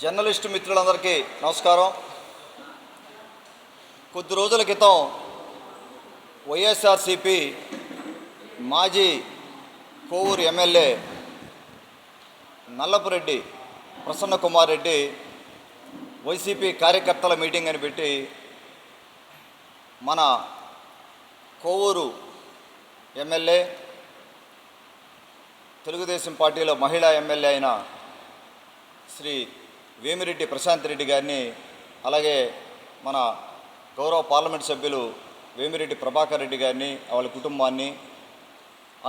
Journalist మిత్రులందరికీ నమస్కారం. కొద్ది రోజుల క్రితం వైఎస్ఆర్సిపి మాజీ కోవూరు ఎమ్మెల్యే నల్లపురెడ్డి ప్రసన్న కుమార్ రెడ్డి వైసీపీ కార్యకర్తల మీటింగ్ అని పెట్టి మన కోవూరు ఎమ్మెల్యే తెలుగుదేశం పార్టీలో మహిళా ఎమ్మెల్యే అయిన శ్రీ వేమిరెడ్డి ప్రశాంత్ రెడ్డి గారిని అలాగే మన గౌరవ పార్లమెంట్ సభ్యులు వేమిరెడ్డి ప్రభాకర్ రెడ్డి గారిని వాళ్ళ కుటుంబాన్ని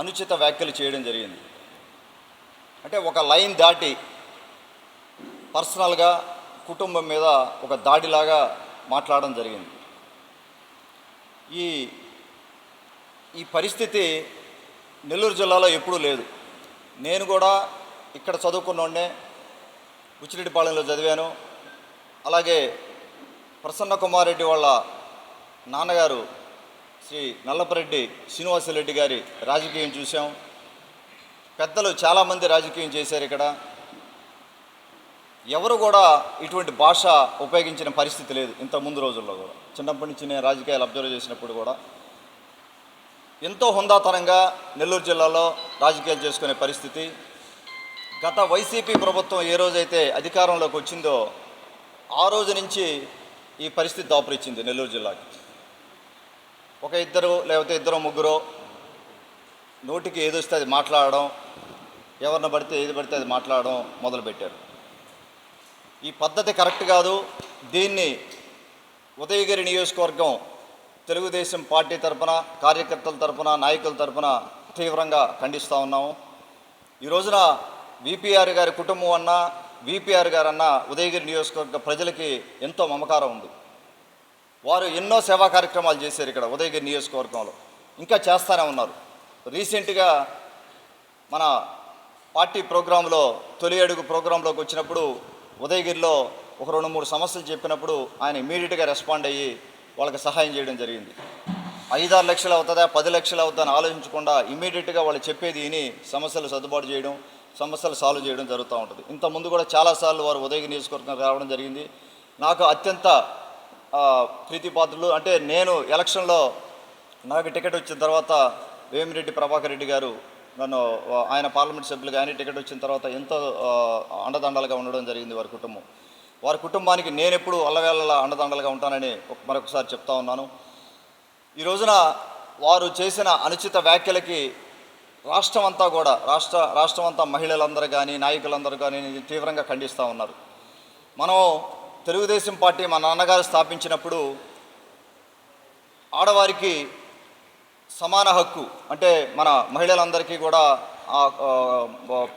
అనుచిత వ్యాఖ్యలు చేయడం జరిగింది. అంటే ఒక లైన్ దాటి పర్సనల్గా కుటుంబం మీద ఒక దాడిలాగా మాట్లాడడం జరిగింది. ఈ ఈ పరిస్థితి నెల్లూరు జిల్లాలో ఎప్పుడూ లేదు. నేను కూడా ఇక్కడ చదువుకున్నోడే ఉచ్చిరెడ్డిపాళెంలో చదివాను. అలాగే ప్రసన్న కుమార్ రెడ్డి వాళ్ళ నాన్నగారు శ్రీ నల్లపరెడ్డి శ్రీనివాసరెడ్డి గారి రాజకీయం చూసాం పెద్దలు చాలామంది రాజకీయం చేశారు ఇక్కడ. ఎవరు కూడా ఇటువంటి భాష ఉపయోగించిన పరిస్థితి లేదు ఇంత ముందు రోజుల్లో కూడా. చిన్నప్పటి నుంచి నేను రాజకీయాలు అబ్జర్వ్ చేసినప్పుడు కూడా. ఎంతో హుందాతనంగా నెల్లూరు జిల్లాలో రాజకీయాలు చేసుకునే పరిస్థితి. గత వైసీపీ ప్రభుత్వం ఏ రోజైతే అధికారంలోకి వచ్చిందో ఆ రోజు నుంచి ఈ పరిస్థితి దాపురిచ్చింది నెల్లూరు జిల్లాకి. ఒక ఇద్దరు లేకపోతే ఇద్దరు ముగ్గురు నోటికి ఏది వస్తే అది మాట్లాడడం ఎవరిని పడితే ఏది పడితే అది మాట్లాడడం మొదలుపెట్టారు. ఈ పద్ధతి కరెక్ట్ కాదు. దీన్ని ఉదయగిరి నియోజకవర్గం తెలుగుదేశం పార్టీ తరఫున కార్యకర్తల తరపున నాయకుల తరపున తీవ్రంగా ఖండిస్తూ ఉన్నాము. ఈ రోజున విపిఆర్ గారి కుటుంబం అన్న విపిఆర్ గారు అన్న ఉదయగిరి నియోజకవర్గ ప్రజలకి ఎంతో మమకారం ఉంది. వారు ఎన్నో సేవా కార్యక్రమాలు చేశారు ఇక్కడ ఉదయగిరి నియోజకవర్గంలో. ఇంకా చేస్తూనే ఉన్నారు. రీసెంట్గా మన పార్టీ ప్రోగ్రాంలో తొలి అడుగు ప్రోగ్రాంలోకి వచ్చినప్పుడు ఉదయగిరిలో ఒక రెండు మూడు సమస్యలు చెప్పినప్పుడు ఆయన ఇమీడియట్గా రెస్పాండ్ అయ్యి వాళ్ళకి సహాయం చేయడం జరిగింది. ఐదారు లక్షలు అవుతుందా పది లక్షలు అవుతుందని ఆలోచించకుండా ఇమీడియట్గా వాళ్ళు చెప్పేది విని సమస్యలు సర్దుబాటు చేయడం సమస్యలు సాల్వ్ చేయడం జరుగుతూ ఉంటుంది. ఇంత ముందు కూడా చాలాసార్లు వారు ఉదయ నియోజకవర్గం రావడం జరిగింది. నాకు అత్యంత ప్రీతిపాత్రులు అంటే నేను ఎలక్షన్లో నాకు టికెట్ వచ్చిన తర్వాత వేమిరెడ్డి ప్రభాకర్ రెడ్డి గారు నన్ను ఆయన పార్లమెంట్ సభ్యులుగా ఆయన టికెట్ వచ్చిన తర్వాత ఎంతో అండదండలుగా ఉండడం జరిగింది వారి కుటుంబం. వారి కుటుంబానికి నేను ఎప్పుడు అల్లవేళలా అండదండలుగా ఉంటానని మరొకసారి చెప్తా ఉన్నాను. ఈ రోజున వారు చేసిన అనుచిత వ్యాఖ్యలకి రాష్ట్రం అంతా కూడా రాష్ట్ర రాష్ట్రం అంతా మహిళలందరూ కానీ నాయకులందరూ కానీ తీవ్రంగా ఖండిస్తూ ఉన్నారు. మనం తెలుగుదేశం పార్టీ మా నాన్నగారు స్థాపించినప్పుడు ఆడవారికి సమాన హక్కు అంటే మన మహిళలందరికీ కూడా ఆ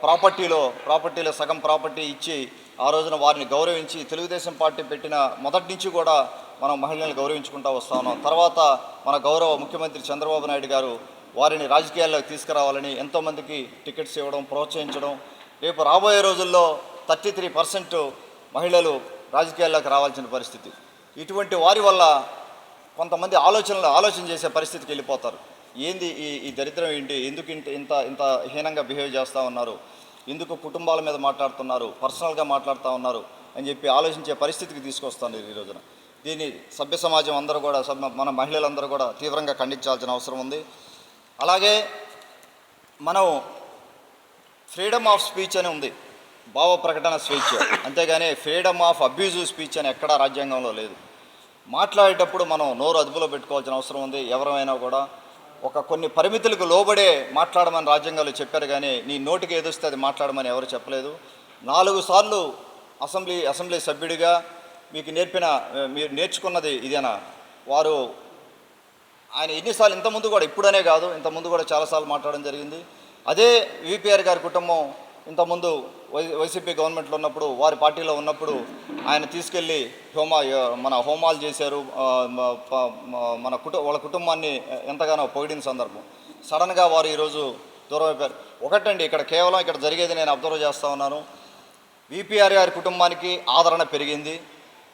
ప్రాపర్టీలో ప్రాపర్టీలో సగం ప్రాపర్టీ ఇచ్చి ఆ రోజున వారిని గౌరవించి తెలుగుదేశం పార్టీ పెట్టిన మొదటి నుంచి కూడా మనం మహిళలను గౌరవించుకుంటూ వస్తూ ఉన్నాం. తర్వాత మన గౌరవ ముఖ్యమంత్రి చంద్రబాబు నాయుడు గారు వారిని రాజకీయాల్లోకి తీసుకురావాలని ఎంతోమందికి టికెట్స్ ఇవ్వడం ప్రోత్సహించడం రేపు రాబోయే రోజుల్లో థర్టీ త్రీ పర్సెంట్ మహిళలు రాజకీయాల్లోకి రావాల్సిన పరిస్థితి. ఇటువంటి వారి వల్ల కొంతమంది ఆలోచనలు ఆలోచన చేసే పరిస్థితికి వెళ్ళిపోతారు. ఏంది ఈ ఈ దరిద్రం ఏంటి? ఎందుకు ఇంత ఇంత ఇంత హీనంగా బిహేవ్ చేస్తూ ఉన్నారు? ఎందుకు కుటుంబాల మీద మాట్లాడుతున్నారు? పర్సనల్గా మాట్లాడుతూ ఉన్నారు? అని చెప్పి ఆలోచించే పరిస్థితికి తీసుకొస్తాను ఈ రోజున. దీన్ని సభ్య సమాజం అందరూ కూడా మన మహిళలందరూ కూడా తీవ్రంగా ఖండించాల్సిన అవసరం ఉంది. అలాగే మనం ఫ్రీడమ్ ఆఫ్ స్పీచ్ అని ఉంది. భావ ప్రకటన స్వేచ్ఛ అంతేగాని ఫ్రీడమ్ ఆఫ్ అబ్యూజివ్ స్పీచ్ అని ఎక్కడా రాజ్యాంగంలో లేదు. మాట్లాడేటప్పుడు మనం నోరు అదుపులో పెట్టుకోవాల్సిన అవసరం ఉంది. ఎవరైనా కూడా ఒక కొన్ని పరిమితులకు లోబడే మాట్లాడమని రాజ్యాంగాలు చెప్పారు కానీ నీ నోటికి ఏదొస్తే అది మాట్లాడమని ఎవరు చెప్పలేదు. నాలుగు సార్లు అసెంబ్లీ అసెంబ్లీ సభ్యుడిగా మీకు నేర్పిన మీరు నేర్చుకున్నది ఇదేనా? వారు ఆయన ఎన్నిసార్లు ఇంతకుముందు కూడా ఇప్పుడనే కాదు ఇంతకుముందు కూడా చాలాసార్లు మాట్లాడడం జరిగింది. అదే విపిఆర్ గారి కుటుంబం ఇంతకుముందు వై వైసీపీ గవర్నమెంట్లో ఉన్నప్పుడు వారి పార్టీలో ఉన్నప్పుడు ఆయన తీసుకెళ్ళి హోమా మన హోమాలు చేశారు. మన కుటు వాళ్ళ కుటుంబాన్ని ఎంతగానో పొగిడిన సందర్భం. సడన్గా వారు ఈరోజు దూరం అయిపోయారు. ఒకటండి ఇక్కడ కేవలం ఇక్కడ జరిగేది నేను అబ్జర్వ్ చేస్తూ ఉన్నాను. విపిఆర్ గారి కుటుంబానికి ఆదరణ పెరిగింది.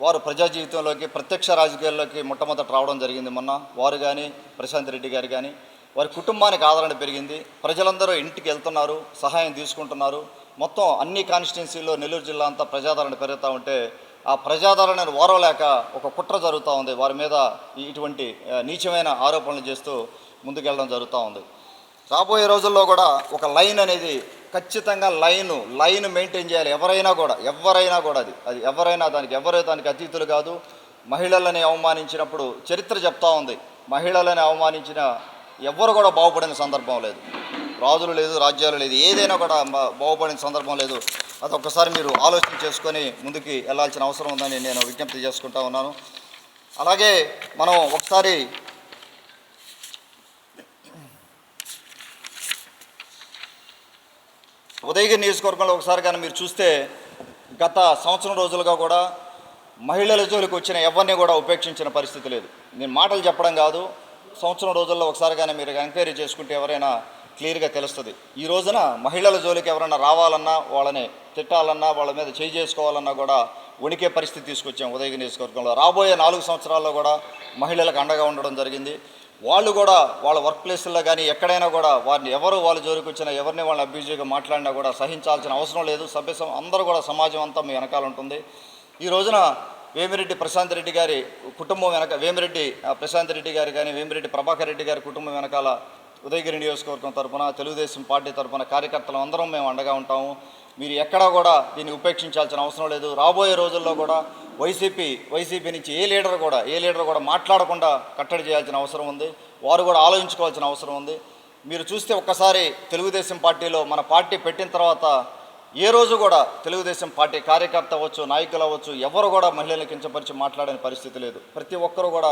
వారు ప్రజా జీవితంలోకి ప్రత్యక్ష రాజకీయాల్లోకి మొట్టమొదట రావడం జరిగింది మొన్న. వారు కానీ ప్రశాంత్ రెడ్డి గారు కానీ వారి కుటుంబానికి ఆదరణ పెరిగింది. ప్రజలందరూ ఇంటికి వెళ్తున్నారు సహాయం తీసుకుంటున్నారు. మొత్తం అన్ని కాన్స్టిట్యున్సీలో నెల్లూరు జిల్లా అంతా ప్రజాదరణ పెరుగుతూ ఉంటే ఆ ప్రజాదరణను ఓరవలేక ఒక కుట్ర జరుగుతూ ఉంది. వారి మీద ఇటువంటి నీచమైన ఆరోపణలు చేస్తూ ముందుకెళ్ళడం జరుగుతూ ఉంది. రాబోయే రోజుల్లో కూడా ఒక లైన్ అనేది ఖచ్చితంగా లైన్ లైన్ మెయింటైన్ చేయాలి. ఎవరైనా కూడా ఎవరైనా కూడా అది. అది ఎవరైనా దానికి ఎవరు దానికి అతీతులు కాదు. మహిళలని అవమానించినప్పుడు చరిత్ర చెప్తా ఉంది. మహిళలని అవమానించిన ఎవ్వరు కూడా బాగుపడిన సందర్భం లేదు. రాజులు లేదు రాజ్యాలు లేదు. ఏదైనా కూడా బాగుపడిన సందర్భం లేదు. అది ఒక్కసారి మీరు ఆలోచన చేసుకొని ముందుకి వెళ్ళాల్సిన అవసరం ఉందని నేను విజ్ఞప్తి చేసుకుంటా ఉన్నాను. అలాగే మనం ఒకసారి ఉదయగిరి నియోజకవర్గంలో ఒకసారి కానీ మీరు చూస్తే గత సంవత్సరం రోజులుగా కూడా మహిళల జోలికి వచ్చిన ఎవరిని కూడా ఉపేక్షించిన పరిస్థితి లేదు. నేను మాటలు చెప్పడం కాదు సంవత్సరం రోజుల్లో ఒకసారి కానీ మీరు ఎంక్వైరీ చేసుకుంటే ఎవరైనా క్లియర్గా తెలుస్తుంది. ఈ రోజున మహిళల జోలికి ఎవరైనా రావాలన్నా వాళ్ళని తిట్టాలన్నా వాళ్ళ మీద చేయి చేసుకోవాలన్నా కూడా వణికే పరిస్థితి తీసుకొచ్చాం ఉదయగిరి నియోజకవర్గంలో. రాబోయే నాలుగు సంవత్సరాల్లో కూడా మహిళలకు అండగా ఉండడం జరిగింది. వాళ్ళు కూడా వాళ్ళ వర్క్ ప్లేస్లో కానీ ఎక్కడైనా కూడా వారిని ఎవరు వాళ్ళ జోలికి వచ్చినా ఎవరిని వాళ్ళని అబ్యూజివ్గా మాట్లాడినా కూడా సహించాల్సిన అవసరం లేదు. సభ్య అందరూ కూడా సమాజం అంతా మీ వెనకాల ఉంటుంది. ఈ రోజున వేమిరెడ్డి ప్రశాంత్ రెడ్డి గారి కుటుంబం వెనక వేమిరెడ్డి ఆ, ప్రశాంత్ రెడ్డి గారి కానీ వేమిరెడ్డి ప్రభాకర్ రెడ్డి గారి కుటుంబం వెనకాల ఉదయగిరి నియోజకవర్గం తరపున తెలుగుదేశం పార్టీ తరపున కార్యకర్తలు అందరం మేము అండగా ఉంటాము. మీరు ఎక్కడా కూడా దీన్ని ఉపేక్షించాల్సిన అవసరం లేదు. రాబోయే రోజుల్లో కూడా వైసీపీ వైసీపీ నుంచి ఏ లీడర్ కూడా ఏ లీడర్ కూడా మాట్లాడకుండా కట్టడి చేయాల్సిన అవసరం ఉంది. వారు కూడా ఆలోచించుకోవాల్సిన అవసరం ఉంది. మీరు చూస్తే ఒక్కసారి తెలుగుదేశం పార్టీలో మన పార్టీ పెట్టిన తర్వాత ఏ రోజు కూడా తెలుగుదేశం పార్టీ కార్యకర్త అవ్వచ్చు నాయకులు అవ్వచ్చు ఎవరు కూడా మహిళలను కించపరిచి మాట్లాడని పరిస్థితి లేదు. ప్రతి ఒక్కరు కూడా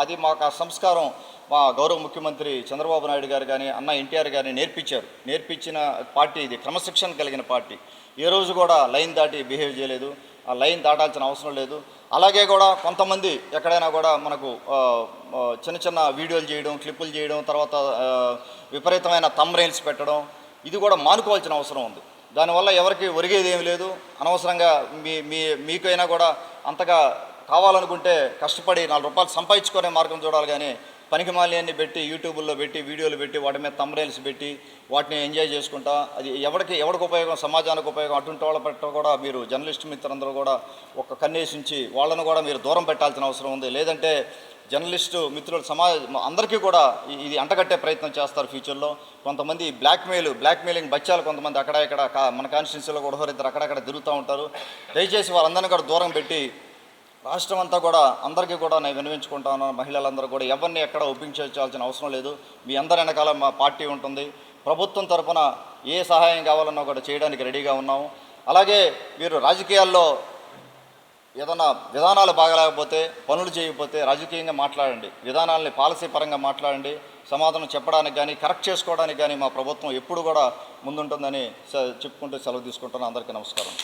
అది మాకు ఆ సంస్కారం మా గౌరవ ముఖ్యమంత్రి చంద్రబాబు నాయుడు గారు కానీ అన్న ఎన్టీఆర్ గారిని నేర్పించారు. నేర్పించిన పార్టీ ఇది క్రమశిక్షణ కలిగిన పార్టీ. ఏ రోజు కూడా లైన్ దాటి బిహేవ్ చేయలేదు. ఆ లైన్ దాటాల్సిన అవసరం లేదు. అలాగే కూడా కొంతమంది ఎక్కడైనా కూడా మనకు చిన్న చిన్న వీడియోలు చేయడం క్లిప్పులు చేయడం తర్వాత విపరీతమైన తమ్ రైల్స్ పెట్టడం ఇది కూడా మానుకోవాల్సిన అవసరం ఉంది. దానివల్ల ఎవరికి ఒరిగేది ఏమి లేదు. అనవసరంగా మీ మీ మీకైనా కూడా అంతగా కావాలనుకుంటే కష్టపడి నాలుగు రూపాయలు సంపాదించుకునే మార్గం చూడాలి కానీ పనికిమాల్యాన్ని పెట్టి యూట్యూబ్లో పెట్టి వీడియోలు పెట్టి వాటి మీద తమ్రైల్స్ పెట్టి వాటిని ఎంజాయ్ చేసుకుంటా. అది ఎవరికి ఎవరికి ఉపయోగం సమాజానికి ఉపయోగం అటువంటి వాళ్ళ పట్ల కూడా మీరు జర్నలిస్ట్ మిత్రులందరూ కూడా ఒక కన్నేసించి వాళ్ళను కూడా మీరు దూరం పెట్టాల్సిన అవసరం ఉంది. లేదంటే జర్నలిస్టు మిత్రులు సమాజ అందరికీ కూడా ఇది అంటగట్టే ప్రయత్నం చేస్తారు ఫ్యూచర్లో. కొంతమంది బ్లాక్మెయిల్ బ్లాక్మెయిలింగ్ బచ్చాలు కొంతమంది అక్కడ ఇక్కడ మన కాన్స్టిట్యూన్సీలో కూడా ఒకరిద్దరు అక్కడక్కడ తిరుగుతూ ఉంటారు. దయచేసి వారందరినీ కూడా దూరం పెట్టి రాష్ట్రం అంతా కూడా అందరికీ కూడా నేను వినిపించుకుంటాను. మహిళలందరూ కూడా ఎవరిని ఎక్కడ ఒప్పించాల్సిన అవసరం లేదు. మీ అందరి వెనకాల మా పార్టీ ఉంటుంది. ప్రభుత్వం తరపున ఏ సహాయం కావాలన్నా కూడా చేయడానికి రెడీగా ఉన్నాము. అలాగే మీరు రాజకీయాల్లో ఏదైనా విధానాలు బాగలేకపోతే పనులు చేయకపోతే రాజకీయంగా మాట్లాడండి. విధానాలని పాలసీ పరంగా మాట్లాడండి. సమాధానం చెప్పడానికి కానీ కరెక్ట్ చేసుకోవడానికి కానీ మా ప్రభుత్వం ఎప్పుడు కూడా ముందుంటుందని చెప్పుకుంటూ సెలవు తీసుకుంటున్నాను. అందరికీ నమస్కారం.